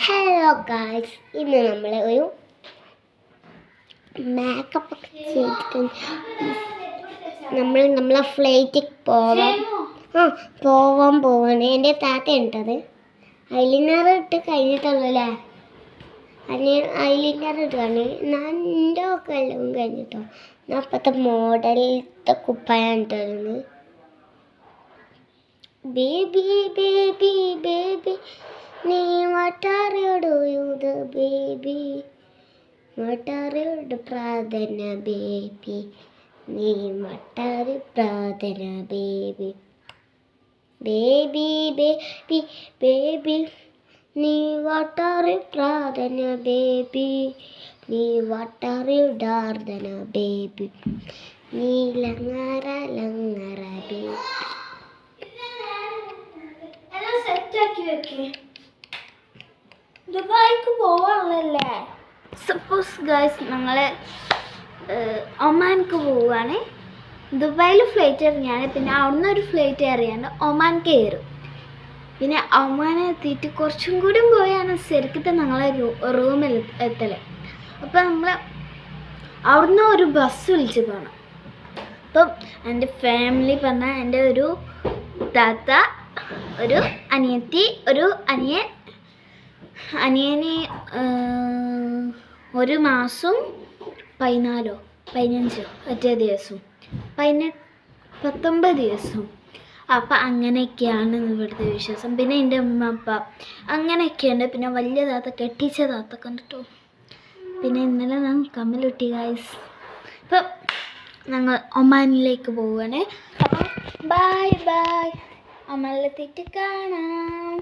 Hello guys ഇന്ന് നമ്മൾ ഒരു മേക്കപ്പ് ഒക്കെ ചെയ്തിട്ട് നമ്മൾ നമ്മളെ ഫ്ലൈറ്റിൽ പോവാം ആ പോവാൻ പോവാണ്. എന്റെ താത്ത ഉണ്ടത്. ഐലിനർ ഇട്ട് കഴിഞ്ഞിട്ടുള്ളൂ അല്ലേ അതിന് ഐലിനർ ഇടുകയാണ് ഞാൻ എന്റെ ഒക്കെ എല്ലാം കഴിഞ്ഞിട്ടോ. ഞാൻ അപ്പോഴത്തെ മോഡലത്തെ കുപ്പായാണ് ഇട്ടിരുന്നത് ബേബി ബേബി ബേബി യൂത ബേബി വട്ടാറിയോട് പ്രാർത്ഥന ബേബി നീ മട്ടാറി പ്രാർത്ഥന ബേബി. ബേബി ബേബി ബേബി നീ വട്ടാറി പ്രാർത്ഥന ബേബി നീ വട്ടാറി പ്രാർത്ഥന ബേബി. നീ ലങ്ങറ ലങ്ങറ ബേബി. എല്ലാം സെറ്റാക്കി വെക്കേ. ദുബായിക്ക് പോവാണല്ലേ? സപ്പോസ് ഗേൾസ് ഞങ്ങൾ ഒമാൻക്ക് പോവുകയാണ് ദുബായിൽ ഫ്ലൈറ്റ് ഇറങ്ങിയാണ്. പിന്നെ അവിടുന്ന് ഒരു ഫ്ലൈറ്റ് ഇറങ്ങിയാണ്. ഒമാൻ കയറും. പിന്നെ ഒമാനെ എത്തിയിട്ട് കുറച്ചും കൂടി പോയാണ് ശരിക്കത്തെ ഞങ്ങളെ റൂമിൽ എത്തൽ. അപ്പം നമ്മൾ അവിടുന്ന് ഒരു ബസ് വിളിച്ച് പോകണം അപ്പം എന്റെ ഫാമിലി പറഞ്ഞാൽ എന്റെ ഒരു താത്ത ഒരു അനിയത്തി ഒരു അനിയൻ അനിയന് ഒരു മാസം പതിനാലോ പതിനഞ്ചോ ഒറ്റ ദിവസവും പതിനെട്ട് പത്തൊമ്പത് ദിവസവും അപ്പം അങ്ങനെയൊക്കെയാണ് ഇവിടുത്തെ വിശ്വാസം പിന്നെ എന്റെ ഉമ്മ അപ്പ അങ്ങനെയൊക്കെയുണ്ട്. പിന്നെ വലിയ താത്ത കെട്ടിച്ച താത്ത കണ്ടിട്ടോ? പിന്നെ ഇന്നലെ ഞാൻ കമ്മലുട്ടി ഗായ്സ് ഇപ്പം ഞങ്ങൾ ഒമാനിലേക്ക് പോവുകയാണ്. അപ്പം ബായ് ബായ് ഒമാനിലെത്തിയിട്ട് കാണാം.